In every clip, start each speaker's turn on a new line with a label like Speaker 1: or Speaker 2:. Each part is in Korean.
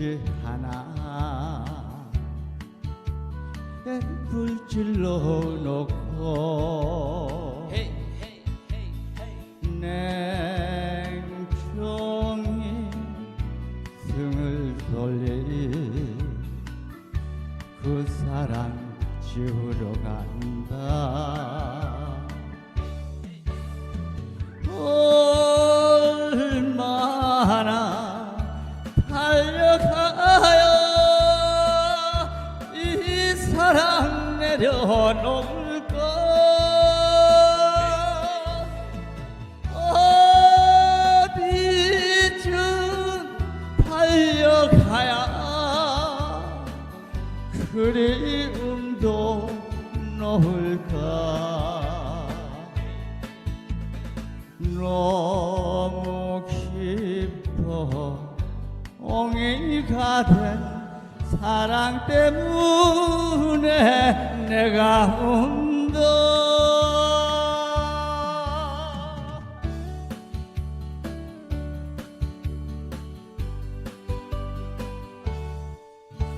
Speaker 1: 없이 하나. 불질러 놓고
Speaker 2: 헤이 헤이 헤이
Speaker 1: 냉정히 등을 돌리 그 사랑 지우러 간다 내려 놓을까 어디쯤 달려가야 그리움도 놓을까? 너무 깊어 옹이가 된 사랑 때문에 내가 운다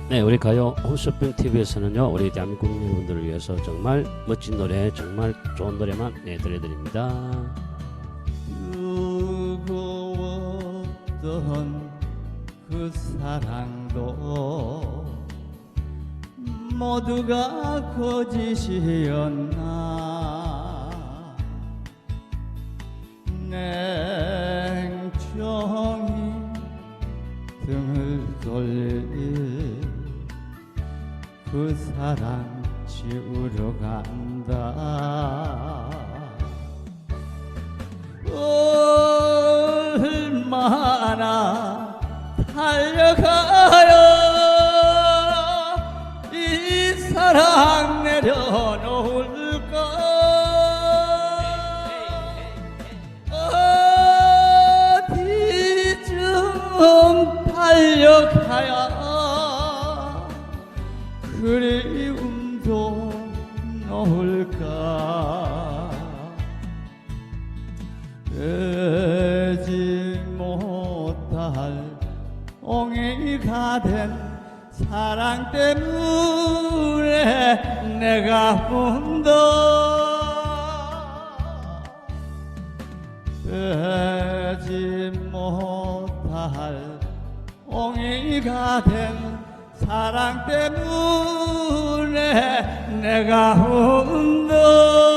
Speaker 3: 네, 우리 가요 홈쇼핑 TV에서는요, 우리 대한민국 여러분들을 위해서 정말 멋진 노래, 정말 좋은 노래만 네, 들려드립니다.
Speaker 1: 뜨거웠던 그 사랑 도 모두가 거짓이었나? 냉정히 등을 돌릴 그 사랑 지우러 간다. 얼마나 달려가 사랑 내려놓을까 어디쯤 달려가야 그리움도 놓을까? 되지 못할 옹이가 된 사랑 때문에 내가 운다 되지 못할 옹이가 된 사랑 때문에 내가 운다